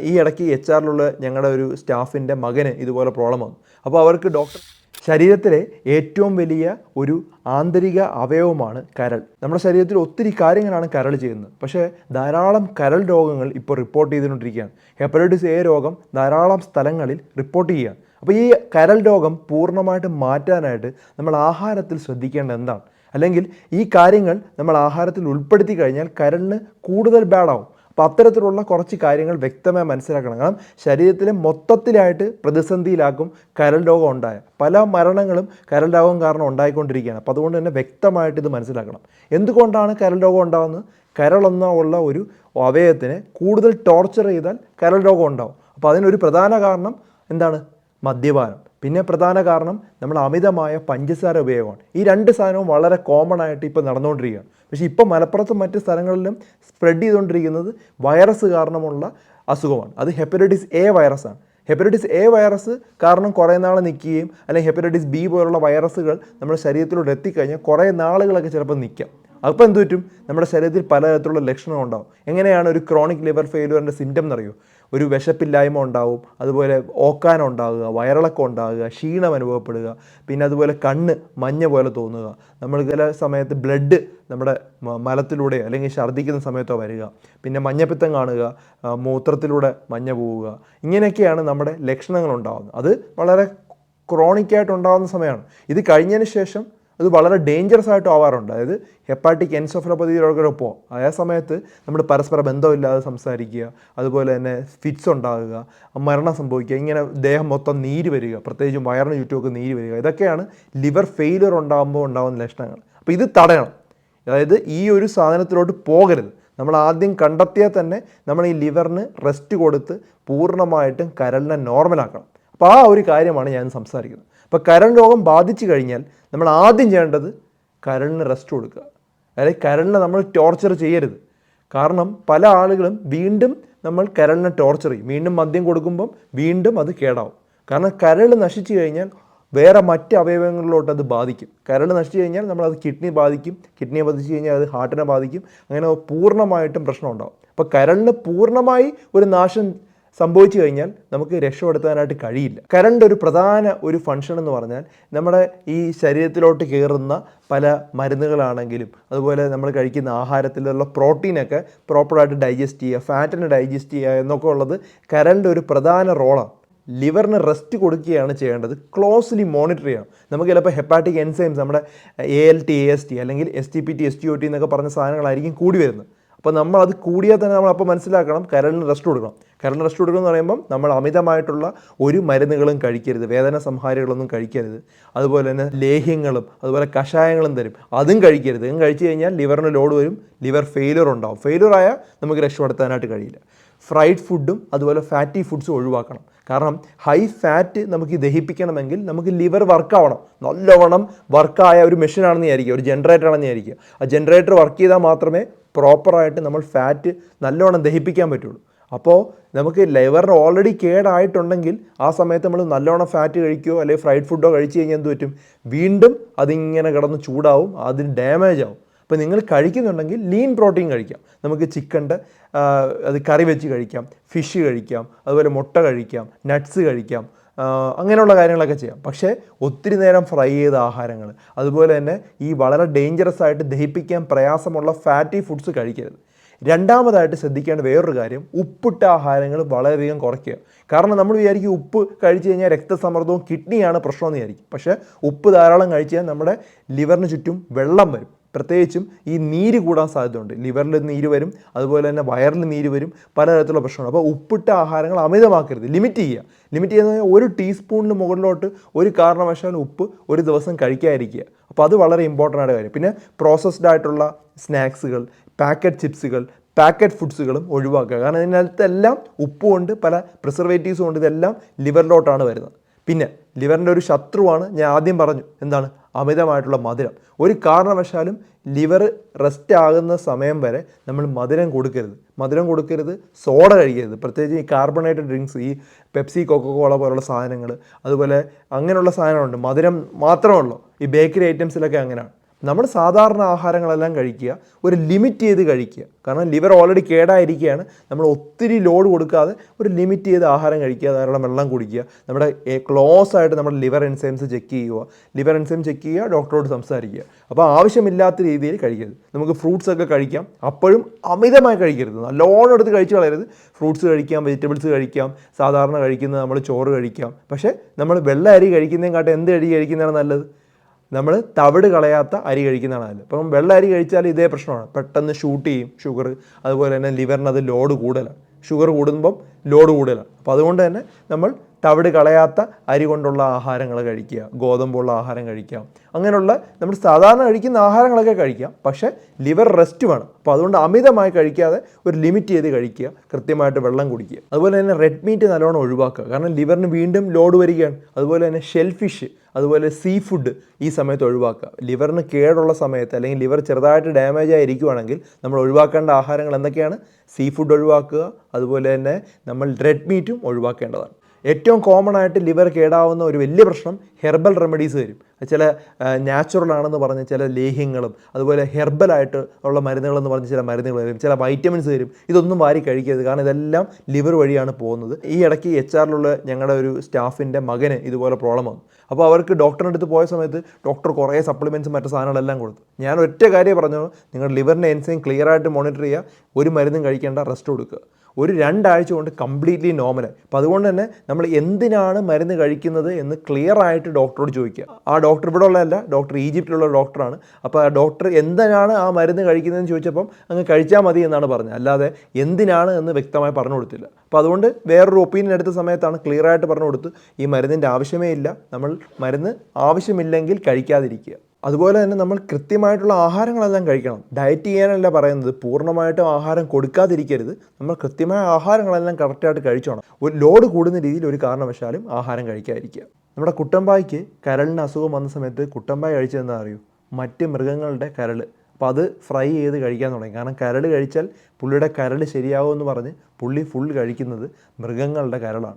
ഈ ഇടയ്ക്ക് എച്ച് ആറിലുള്ള ഞങ്ങളുടെ ഒരു സ്റ്റാഫിന്റെ മകന് ഇതുപോലെ പ്രോബ്ലം വന്നു. അപ്പോൾ അവർക്ക് ഡോക്ടർ ശരീരത്തിലെ ഏറ്റവും വലിയ ഒരു ആന്തരിക അവയവമാണ് കരൾ. നമ്മുടെ ശരീരത്തിൽ ഒത്തിരി കാര്യങ്ങളാണ് കരൾ ചെയ്യുന്നത്. പക്ഷേ ധാരാളം കരൾ രോഗങ്ങൾ ഇപ്പോൾ റിപ്പോർട്ട് ചെയ്തുകൊണ്ടിരിക്കുകയാണ്. ഹെപ്പറ്റൈറ്റിസ് എ രോഗം ധാരാളം സ്ഥലങ്ങളിൽ റിപ്പോർട്ട് ചെയ്യുകയാണ് അപ്പോൾ ഈ കരൾ രോഗം പൂർണമായിട്ട് മാറ്റാനായിട്ട് നമ്മൾ ആഹാരത്തിൽ ശ്രദ്ധിക്കേണ്ടത് എന്താണ്? അല്ലെങ്കിൽ ഈ കാര്യങ്ങൾ നമ്മൾ ആഹാരത്തിൽ ഉൾപ്പെടുത്തി കഴിഞ്ഞാൽ കരളിന് കൂടുതൽ ബാഡാവും അപ്പോൾ അത്തരത്തിലുള്ള കുറച്ച് കാര്യങ്ങൾ വ്യക്തമായി മനസ്സിലാക്കണം. കാരണം ശരീരത്തിലെ മൊത്തത്തിലായിട്ട് പ്രതിസന്ധിയിലാക്കും കരൾ രോഗം ഉണ്ടായ. പല മരണങ്ങളും കരൾ രോഗം കാരണം ഉണ്ടായിക്കൊണ്ടിരിക്കുകയാണ്. അപ്പോൾ അതുകൊണ്ട് തന്നെ വ്യക്തമായിട്ട് ഇത് മനസ്സിലാക്കണം. എന്തുകൊണ്ടാണ് കരൾ രോഗം ഉണ്ടാകുന്നത് കരളെന്ന ഒരു അവയവത്തിനെ കൂടുതൽ ടോർച്ചർ ചെയ്താൽ കരൾ രോഗം ഉണ്ടാവും. അപ്പോൾ അതിനൊരു പ്രധാന കാരണം എന്താണ്? മദ്യപാനം. പിന്നെ പ്രധാന കാരണം നമ്മൾ അമിതമായ പഞ്ചസാര ഉപയോഗമാണ്. ഈ രണ്ട് സാധനവും വളരെ കോമൺ ആയിട്ട് ഇപ്പോൾ നടന്നുകൊണ്ടിരിക്കുകയാണ്. പക്ഷേ ഇപ്പോൾ മലപ്പുറത്തും മറ്റ് സ്ഥലങ്ങളിലും സ്പ്രെഡ് ചെയ്തുകൊണ്ടിരിക്കുന്നത് വൈറസ് കാരണമുള്ള അസുഖമാണ്. അത് ഹെപ്പറ്റൈറ്റിസ് എ വൈറസാണ് ഹെപ്പറ്റൈറ്റിസ് എ വൈറസ് കാരണം കുറേ നാൾ നിൽക്കുകയും അല്ലെങ്കിൽ ഹെപ്പറ്റൈറ്റിസ് ബി പോലുള്ള വൈറസുകൾ നമ്മുടെ ശരീരത്തിലൂടെ എത്തിക്കഴിഞ്ഞാൽ കുറേ നാളുകളൊക്കെ ചിലപ്പോൾ നിൽക്കാം. അപ്പോൾ എന്ത് പറ്റും? നമ്മുടെ ശരീരത്തിൽ പലതരത്തിലുള്ള ലക്ഷണം ഉണ്ടാവും എങ്ങനെയാണ് ഒരു ക്രോണിക് ലിവർ ഫെയിലുവറിന്റെ സിംറ്റം എന്നറിയോ ഒരു വിശപ്പില്ലായ്മ ഉണ്ടാവും അതുപോലെ ഓക്കാനം ഉണ്ടാകുക വയറിളക്കം ഉണ്ടാകുക ക്ഷീണം അനുഭവപ്പെടുക പിന്നെ അതുപോലെ കണ്ണ് മഞ്ഞ പോലെ തോന്നുക. നമ്മൾ ചില സമയത്ത് ബ്ലഡ് നമ്മുടെ മലത്തിലൂടെ അല്ലെങ്കിൽ ഛർദ്ദിക്കുന്ന സമയത്തോ വരിക. പിന്നെ മഞ്ഞപ്പിത്തം കാണുക മൂത്രത്തിലൂടെ മഞ്ഞ പോവുക. ഇങ്ങനെയൊക്കെയാണ് നമ്മുടെ ലക്ഷണങ്ങൾ ഉണ്ടാകുന്നത്. അത് വളരെ ക്രോണിക്കായിട്ട് ഉണ്ടാകുന്ന സമയമാണ്. ഇത് കഴിഞ്ഞതിന് ശേഷം അത് വളരെ ഡേഞ്ചറസ് ആയിട്ട് ആവാറുണ്ട്. അതായത് ഹെപ്പാറ്റിക് എൻസോഫലോപ്പതി രോഗമൊപ്പം ആ സമയത്ത് നമ്മൾ പരസ്പര ബന്ധമില്ലാതെ സംസാരിക്കുക അതുപോലെ തന്നെ ഫിറ്റ്സ് ഉണ്ടാകുക മരണം സംഭവിക്കുക ഇങ്ങനെ ദേഹം മൊത്തം നീര് വരിക പ്രത്യേകിച്ചും വയറിന് ചുറ്റുമൊക്കെ നീര് വരിക. ഇതൊക്കെയാണ് ലിവർ ഫെയിലിയർ ഉണ്ടാകുമ്പോൾ ഉണ്ടാകുന്ന ലക്ഷണങ്ങൾ. അപ്പോൾ ഇത് തടയണം. അതായത് ഈ ഒരു സാധനത്തിലോട്ട് പോകരുത്. നമ്മൾ ആദ്യം കണ്ടെത്തിയാൽ തന്നെ നമ്മൾ ഈ ലിവറിന് റെസ്റ്റ് കൊടുത്ത് പൂർണമായിട്ടും കരളിനെ നോർമലാക്കണം അപ്പോൾ ആ ഒരു കാര്യമാണ് ഞാൻ സംസാരിക്കുന്നത്. അപ്പോൾ കരൺ രോഗം ബാധിച്ചു കഴിഞ്ഞാൽ നമ്മൾ ആദ്യം ചെയ്യേണ്ടത് കരണിന് റെസ്റ്റ് കൊടുക്കുക. അതായത് കരണിനെ നമ്മൾ ടോർച്ചർ ചെയ്യരുത്. കാരണം പല ആളുകളും വീണ്ടും നമ്മൾ കരളിനെ ടോർച്ചർ ചെയ്യും. വീണ്ടും മദ്യം കൊടുക്കുമ്പം വീണ്ടും അത് കേടാവും. കാരണം കരൾ നശിച്ചു കഴിഞ്ഞാൽ വേറെ മറ്റ് അവയവങ്ങളിലോട്ട് അത് ബാധിക്കും. കരൾ നശിച്ചു കഴിഞ്ഞാൽ നമ്മളത് കിഡ്നി ബാധിക്കും. കിഡ്നിയെ ബാധിച്ചു കഴിഞ്ഞാൽ അത് ഹാർട്ടിനെ ബാധിക്കും. അങ്ങനെ പൂർണമായിട്ടും പ്രശ്നം ഉണ്ടാകും അപ്പോൾ കരളിന് പൂർണമായി ഒരു നാശം സംഭവിച്ചു കഴിഞ്ഞാൽ നമുക്ക് രക്ഷപ്പെടുത്താനായിട്ട് കഴിയില്ല. കരണ്ട് ഒരു പ്രധാന ഒരു ഫങ്ഷൻ എന്ന് പറഞ്ഞാൽ നമ്മുടെ ഈ ശരീരത്തിലോട്ട് കയറുന്ന പല മരുന്നുകളാണെങ്കിലും അതുപോലെ നമ്മൾ കഴിക്കുന്ന ആഹാരത്തിലുള്ള പ്രോട്ടീനൊക്കെ പ്രോപ്പറായിട്ട് ഡൈജസ്റ്റ് ചെയ്യുക ഫാറ്റിനെ ഡൈജസ്റ്റ് ചെയ്യുക എന്നൊക്കെ ഉള്ളത് കരണ്ട് ഒരു പ്രധാന റോളാണ് ലിവറിന് റെസ്റ്റ് കൊടുക്കുകയാണ് ചെയ്യേണ്ടത് ക്ലോസ്ലി മോണിറ്റർ ചെയ്യണം. നമുക്ക് ചിലപ്പോൾ ഹെപ്പാറ്റിക് എൻസൈംസ് നമ്മുടെ A L T A S T അല്ലെങ്കിൽ S T P T S T O T എന്നൊക്കെ പറഞ്ഞ സാധനങ്ങളായിരിക്കും കൂടി വരുന്നത്. അപ്പോൾ നമ്മൾ അത് കൂടിയാൽ തന്നെ നമ്മൾ അപ്പോൾ മനസ്സിലാക്കണം കരളിന് റെസ്റ്റ് കൊടുക്കണം. കരളിന് റെസ്റ്റ് കൊടുക്കണം എന്ന് പറയുമ്പം നമ്മൾ അമിതമായിട്ടുള്ള ഒരു മരുന്നുകളും കഴിക്കരുത് വേദന സംഹാരികളൊന്നും കഴിക്കരുത്. അതുപോലെ തന്നെ ലേഹ്യങ്ങളും അതുപോലെ കഷായങ്ങളും തരും. അതും കഴിക്കരുത്. അതും കഴിച്ചു കഴിഞ്ഞാൽ ലിവറിന് ലോഡ് വരും ലിവർ ഫെയിലിയർ ഉണ്ടാവും. ഫെയിലിയർ ആയാൽ നമുക്ക് രക്ഷപ്പെടുത്താനായിട്ട് കഴിയില്ല. ഫ്രൈഡ് ഫുഡും അതുപോലെ ഫാറ്റി ഫുഡ്സും ഒഴിവാക്കണം. കാരണം ഹൈ ഫാറ്റ് നമുക്ക് ദഹിപ്പിക്കണമെങ്കിൽ നമുക്ക് ലിവർ വർക്കാവണം. നല്ലവണ്ണം വർക്കായ ഒരു മെഷീനാണെന്ന് വിചാരിക്കുക ഒരു ജനറേറ്റർ ആണെന്ന് വിചാരിക്കുക. ആ ജനറേറ്റർ വർക്ക് ചെയ്താൽ മാത്രമേ പ്രോപ്പറായിട്ട് നമ്മൾ ഫാറ്റ് നല്ലവണ്ണം ദഹിപ്പിക്കാൻ പറ്റുള്ളൂ. അപ്പോൾ നമുക്ക് ലിവറിന് ഓൾറെഡി കേടായിട്ടുണ്ടെങ്കിൽ ആ സമയത്ത് നമ്മൾ നല്ലോണം ഫാറ്റ് കഴിക്കുകയോ അല്ലെങ്കിൽ ഫ്രൈഡ് ഫുഡോ കഴിച്ചു കഴിഞ്ഞാൽ എന്ത് പറ്റും? വീണ്ടും അതിങ്ങനെ കിടന്ന് ചൂടാവും അതിന് ഡാമേജ് ആവും. അപ്പോൾ നിങ്ങൾ കഴിക്കുന്നുണ്ടെങ്കിൽ ലീൻ പ്രോട്ടീൻ കഴിക്കാം. നമുക്ക് ചിക്കന്റെ അത് കറി വെച്ച് കഴിക്കാം ഫിഷ് കഴിക്കാം അതുപോലെ മുട്ട കഴിക്കാം നട്ട്സ് കഴിക്കാം അങ്ങനെയുള്ള കാര്യങ്ങളൊക്കെ ചെയ്യാം. പക്ഷേ ഒത്തിരി നേരം ഫ്രൈ ചെയ്ത ആഹാരങ്ങൾ അതുപോലെ തന്നെ ഈ വളരെ ഡേഞ്ചറസ് ആയിട്ട് ദഹിപ്പിക്കാൻ പ്രയാസമുള്ള ഫാറ്റി ഫുഡ്സ് കഴിക്കരുത്. രണ്ടാമതായിട്ട് ശ്രദ്ധിക്കേണ്ട വേറൊരു കാര്യം ഉപ്പിട്ട ആഹാരങ്ങൾ വളരെയധികം കുറയ്ക്കുക. കാരണം നമ്മൾ വിചാരിക്കും ഉപ്പ് കഴിച്ചു കഴിഞ്ഞാൽ രക്തസമ്മർദ്ദവും കിഡ്നിയാണ് പ്രശ്നമെന്ന് വിചാരിക്കും. പക്ഷേ ഉപ്പ് ധാരാളം കഴിച്ചാൽ നമ്മുടെ ലിവറിന് ചുറ്റും വെള്ളം വരും. പ്രത്യേകിച്ചും ഈ നീര് കൂടാൻ സാധ്യതയുണ്ട്. ലിവറിൽ നീര് വരും അതുപോലെ തന്നെ വയറിൽ നീര് വരും പലതരത്തിലുള്ള പ്രശ്നമാണ് അപ്പോൾ ഉപ്പിട്ട ആഹാരങ്ങൾ അമിതമാക്കരുത്. ലിമിറ്റ് ചെയ്യുക. ലിമിറ്റ് ചെയ്യുന്ന ഒരു ടീസ്പൂണിന് മുകളിലോട്ട് ഒരു കാരണവശാലും ഉപ്പ് ഒരു ദിവസം കഴിക്കാതിരിക്കുക. അപ്പോൾ അത് വളരെ ഇമ്പോർട്ടന്റ് ആയ കാര്യം. പിന്നെ പ്രോസസ്ഡ് ആയിട്ടുള്ള സ്നാക്സുകൾ പാക്കറ്റ് ചിപ്സുകൾ പാക്കറ്റ് ഫുഡ്സുകളും ഒഴിവാക്കുക. കാരണം ഇതിനകത്തെല്ലാം ഉപ്പുകൊണ്ട് പല പ്രിസർവേറ്റീവ്സും ഉണ്ട് ഇതെല്ലാം ലിവറിലോട്ടാണ് വരുന്നത്. പിന്നെ ലിവറിന്റെ ഒരു ശത്രുവാണ് ഞാൻ ആദ്യം പറഞ്ഞു. എന്താണ്? അമിതമായിട്ടുള്ള മധുരം. ഒരു കാരണവശാലും ലിവർ റെസ്റ്റ് ആകുന്ന സമയം വരെ നമ്മൾ മധുരം കൊടുക്കരുത്. മധുരം കൊടുക്കരുത് സോഡ കഴിക്കരുത്. പ്രത്യേകിച്ച് ഈ കാർബണേറ്റഡ് ഡ്രിങ്ക്സ് ഈ പെപ്സി കൊക്കക്കോള പോലുള്ള സാധനങ്ങൾ അതുപോലെ അങ്ങനെയുള്ള സാധനങ്ങളുണ്ട്. മധുരം മാത്രമേ ഉള്ളൂ. ഈ ബേക്കറി ഐറ്റംസിലൊക്കെ അങ്ങനെയാണ്. നമ്മൾ സാധാരണ ആഹാരങ്ങളെല്ലാം കഴിക്കുക ഒരു ലിമിറ്റ് ചെയ്ത് കഴിക്കുക. കാരണം ലിവർ ഓൾറെഡി കേടായിരിക്കുകയാണ്. നമ്മൾ ഒത്തിരി ലോഡ് കൊടുക്കാതെ ഒരു ലിമിറ്റ് ചെയ്ത് ആഹാരം കഴിക്കുക ധാരാളം വെള്ളം കുടിക്കുക. നമ്മുടെ ക്ലോസ് ആയിട്ട് നമ്മുടെ ലിവർ എൻസൈംസ് ചെക്ക് ചെയ്യുക. ലിവർ എൻസൈം ചെക്ക് ചെയ്യുക ഡോക്ടറോട് സംസാരിക്കുക. അപ്പോൾ ആവശ്യമില്ലാത്ത രീതിയിൽ കഴിക്കരുത്. നമുക്ക് ഫ്രൂട്ട്സ് ഒക്കെ കഴിക്കാം. അപ്പോഴും അമിതമായി കഴിക്കരുത്. നല്ലോണം എടുത്ത് കഴിച്ച് കളയരുത്. ഫ്രൂട്ട്സ് കഴിക്കാം വെജിറ്റബിൾസ് കഴിക്കാം. സാധാരണ കഴിക്കുന്നത് നമ്മൾ ചോറ് കഴിക്കാം. പക്ഷേ നമ്മൾ വെള്ള അരി കഴിക്കുന്നതിനെക്കാട്ടും എന്ത് അരി കഴിക്കുന്നതാണ് നല്ലത്? നമ്മൾ തവിട് കളയാത്ത അരി കഴിക്കുന്നതാണ് അപ്പം വെള്ള അരി കഴിച്ചാൽ ഇതേ പ്രശ്നമാണ്. പെട്ടെന്ന് ഷൂട്ട് ചെയ്യും ഷുഗർ അതുപോലെ തന്നെ ലിവറിന് അത് ലോഡ് കൂടുതലാണ്. ഷുഗർ കൂടുമ്പം ലോഡ് കൂടുതലാണ്. അപ്പോൾ അതുകൊണ്ട് തന്നെ നമ്മൾ തവിട് കളയാത്ത അരി കൊണ്ടുള്ള ആഹാരങ്ങൾ കഴിക്കുക ഗോതമ്പുള്ള ആഹാരം കഴിക്കാം അങ്ങനെയുള്ള നമ്മൾ സാധാരണ കഴിക്കുന്ന ആഹാരങ്ങളൊക്കെ കഴിക്കാം. പക്ഷേ ലിവർ റെസ്റ്റ് വേണം. അപ്പോൾ അതുകൊണ്ട് അമിതമായി കഴിക്കാതെ ഒരു ലിമിറ്റ് ചെയ്ത് കഴിക്കുക കൃത്യമായിട്ട് വെള്ളം കുടിക്കുക. അതുപോലെ തന്നെ റെഡ് മീറ്റ് നല്ലോണം ഒഴിവാക്കുക. കാരണം ലിവറിന് വീണ്ടും ലോഡ് വരികയാണ്. അതുപോലെ തന്നെ ഷെൽ ഫിഷ് അതുപോലെ സീ ഫുഡ് ഈ സമയത്ത് ഒഴിവാക്കുക. ലിവറിന് കേടുള്ള സമയത്ത് അല്ലെങ്കിൽ ലിവർ ചെറുതായിട്ട് ഡാമേജ് ആയിരിക്കുവാണെങ്കിൽ നമ്മൾ ഒഴിവാക്കേണ്ട ആഹാരങ്ങൾ എന്തൊക്കെയാണ്? സീ ഫുഡ് ഒഴിവാക്കുക. അതുപോലെ തന്നെ നമ്മൾ റെഡ് മീറ്റും ഒഴിവാക്കേണ്ടതാണ്. ഏറ്റവും കോമൺ ആയിട്ട് ലിവർ കേടാവുന്ന ഒരു വലിയ പ്രശ്നം ഹെർബൽ റെമഡീസ് വരും. ചില നാച്ചുറൽ ആണെന്ന് പറഞ്ഞ് ചില ലേഹ്യങ്ങളും അതുപോലെ ഹെർബലായിട്ട് ഉള്ള മരുന്നുകളെന്ന് പറഞ്ഞ് ചില മരുന്നുകൾ വരും ചില വൈറ്റമിൻസ് വരും. ഇതൊന്നും വാരി കഴിക്കരുത്. കാരണം ഇതെല്ലാം ലിവർ വഴിയാണ് പോകുന്നത്. ഈ ഇടയ്ക്ക് എച്ച് ആറിലുള്ള ഞങ്ങളുടെ ഒരു സ്റ്റാഫിന്റെ മകന് ഇതുപോലെ പ്രോബ്ലം വന്നു. അപ്പോൾ അവർക്ക് ഡോക്ടറിന്റെ അടുത്ത് പോയ സമയത്ത് ഡോക്ടർ കുറേ സപ്ലിമെന്റ്സ് മറ്റു സാധനങ്ങളെല്ലാം കൊടുത്തു. ഞാൻ ഒറ്റ കാര്യം പറഞ്ഞു നിങ്ങളുടെ ലിവറിന്റെ എൻസൈം ക്ലിയർ ആയിട്ട് മോണിറ്റർ ചെയ്യുക ഒരു മരുന്നും കഴിക്കേണ്ട റെസ്റ്റ് കൊടുക്കുക. ഒരു രണ്ടാഴ്ച കൊണ്ട് കംപ്ലീറ്റ്ലി നോർമലായി അപ്പോൾ അതുകൊണ്ട് തന്നെ നമ്മൾ എന്തിനാണ് മരുന്ന് കഴിക്കുന്നത് എന്ന് ക്ലിയർ ആയിട്ട് ഡോക്ടറോട് ചോദിക്കുക. ആ ഡോക്ടർ ഇവിടെ ഉള്ളതല്ല ഡോക്ടർ ഈജിപ്തിലുള്ള ഡോക്ടറാണ്. അപ്പോൾ ആ ഡോക്ടർ എന്തിനാണ് ആ മരുന്ന് കഴിക്കുന്നതെന്ന് ചോദിച്ചപ്പം അങ്ങ് കഴിച്ചാൽ മതി എന്നാണ് പറഞ്ഞത്. അല്ലാതെ എന്തിനാണ് എന്ന് വ്യക്തമായി പറഞ്ഞു കൊടുത്തില്ല. അപ്പോൾ അതുകൊണ്ട് വേറൊരു ഒപ്പീനിയൻ എടുത്ത സമയത്താണ് ക്ലിയറായിട്ട് പറഞ്ഞു കൊടുത്ത് ഈ മരുന്നിന്റെ ആവശ്യമേ ഇല്ല. നമ്മൾ മരുന്ന് ആവശ്യമില്ലെങ്കിൽ കഴിക്കാതിരിക്കുക. അതുപോലെ തന്നെ നമ്മൾ കൃത്യമായിട്ടുള്ള ആഹാരങ്ങളെല്ലാം കഴിക്കണം. ഡയറ്റ് ചെയ്യാനല്ല പറയുന്നത്. പൂർണമായിട്ടും ആഹാരം കൊടുക്കാതിരിക്കരുത്. നമ്മൾ കൃത്യമായ ആഹാരങ്ങളെല്ലാം കറക്റ്റായിട്ട് കഴിച്ചോണം. ഒരു ലോഡ് കൂടുന്ന രീതിയിൽ ഒരു കാരണവശാലും ആഹാരം കഴിക്കാതിരിക്കുക. നമ്മുടെ കുട്ടമ്പായ്ക്ക് കരളിന് അസുഖം വന്ന സമയത്ത് കുട്ടമ്പായ കഴിച്ചതെന്നാ അറിയൂ? മറ്റ് മൃഗങ്ങളുടെ കരൾ അപ്പോൾ അത് ഫ്രൈ ചെയ്ത് കഴിക്കാൻ തുടങ്ങി. കാരണം കരൾ കഴിച്ചാൽ പുള്ളിയുടെ കരൾ ശരിയാവുമെന്ന് പറഞ്ഞ് പുള്ളി ഫുൾ കഴിക്കുന്നത് മൃഗങ്ങളുടെ കരളാണ്.